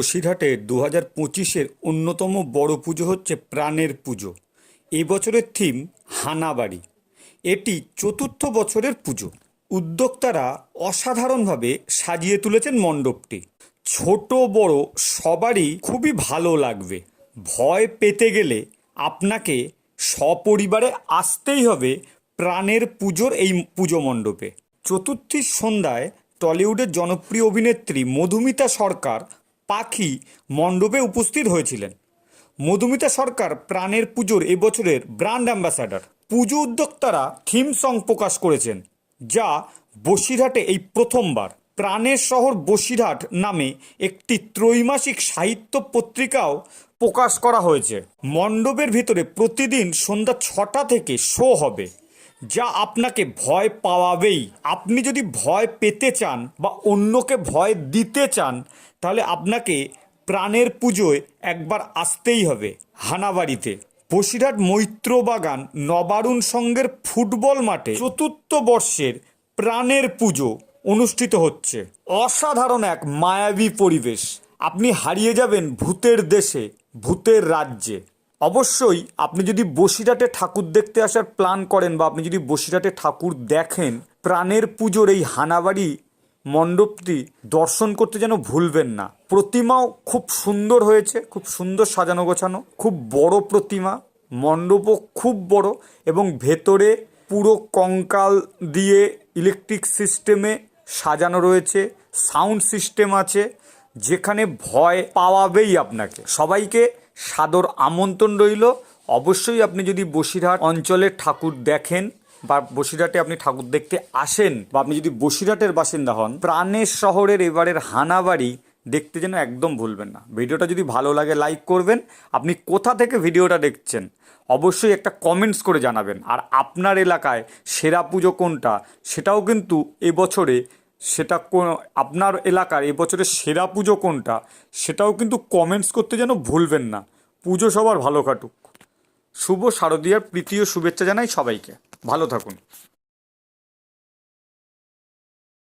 বসিরহাটে দু হাজার পঁচিশের অন্যতম বড় পুজো হচ্ছে প্রাণের পুজো। এই বছরের থিম হানাবাড়ি। এটি চতুর্থ বছরের পুজো। উদ্যোক্তারা অসাধারণভাবে সাজিয়ে তুলেছেন মণ্ডপটি। ছোট, বড়, সবারই খুবই ভালো লাগবে। ভয় পেতে গেলে আপনাকে সপরিবারে আসতেই হবে প্রাণের পুজোর এই পুজো মণ্ডপে। চতুর্থীর সন্ধ্যায় টলিউডের জনপ্রিয় অভিনেত্রী মধুমিতা সরকার পাখি মণ্ডপে উপস্থিত হয়েছিলেন। মধুমিতা সরকার প্রাণের পুজোর এবছরের ব্র্যান্ড অ্যাম্বাসাডার। পুজো উদ্যোক্তারা থিম সং প্রকাশ করেছেন, যা বসিরহাটে এই প্রথমবার। প্রাণের শহর বসিরহাট নামে একটি ত্রৈমাসিক সাহিত্য পত্রিকাও প্রকাশ করা হয়েছে। মণ্ডপের ভিতরে প্রতিদিন সন্ধ্যা ছটা থেকে শো হবে। যা আপনাকে ভয় পাওয়াবেই। আপনি যদি ভয় পেতে চান বা অন্যকে ভয় দিতে চান, তাহলে আপনাকে প্রাণের পুজোয় একবার আসতেই হবে হানাবাড়িতে। বসিরহাট মৈত্র বাগান নবারুণ সংঘের ফুটবল মাঠে চতুর্থ বর্ষের প্রাণের পুজো অনুষ্ঠিত হচ্ছে। অসাধারণ এক মায়াবী পরিবেশ। আপনি হারিয়ে যাবেন ভূতের দেশে, ভূতের রাজ্যে। অবশ্যই আপনি যদি বসিরহাটে ঠাকুর দেখতে আসার প্ল্যান করেন বা আপনি যদি বসিরহাটে ঠাকুর দেখেন, প্রাণের পুজোর এই হানাবাড়ি মণ্ডপটি দর্শন করতে যেন ভুলবেন না। প্রতিমাও খুব সুন্দর হয়েছে, খুব সুন্দর সাজানো গোছানো, খুব বড় প্রতিমা, মণ্ডপও খুব বড় এবং ভেতরে পুরো কঙ্কাল দিয়ে ইলেকট্রিক সিস্টেমে সাজানো রয়েছে সাউন্ড সিস্টেম আছে, যেখানে ভয় পাওয়াবেই আপনাকে। সবাইকে সাদর আমন্ত্রণ রইল। অবশ্যই আপনি যদি বসিরহাট অঞ্চলের ঠাকুর দেখেন বা বসিরহাটে আপনি ঠাকুর দেখতে আসেন বা আপনি যদি বসিরহাটের বাসিন্দা হন, প্রাণের শহরের এবারের হানাবাড়ি দেখতে যেন একদম ভুলবেন না। ভিডিওটা যদি ভালো লাগে লাইক করবেন। আপনি কোথা থেকে ভিডিওটা দেখছেন? অবশ্যই একটা কমেন্টস করে জানাবেন। আর আপনার এলাকায় সেরা পুজো কোনটা? সেটাও কিন্তু এবছরে সেটা কোন আপনার এলাকার এবছরের সেরা পুজো কোনটা, সেটাও কিন্তু কমেন্টস করতে যেন ভুলবেন না। পুজো সবার ভালো কাটুক। শুভ শারদীয়ার প্রীতি ও শুভেচ্ছা জানাই সবাইকে। ভালো থাকুন।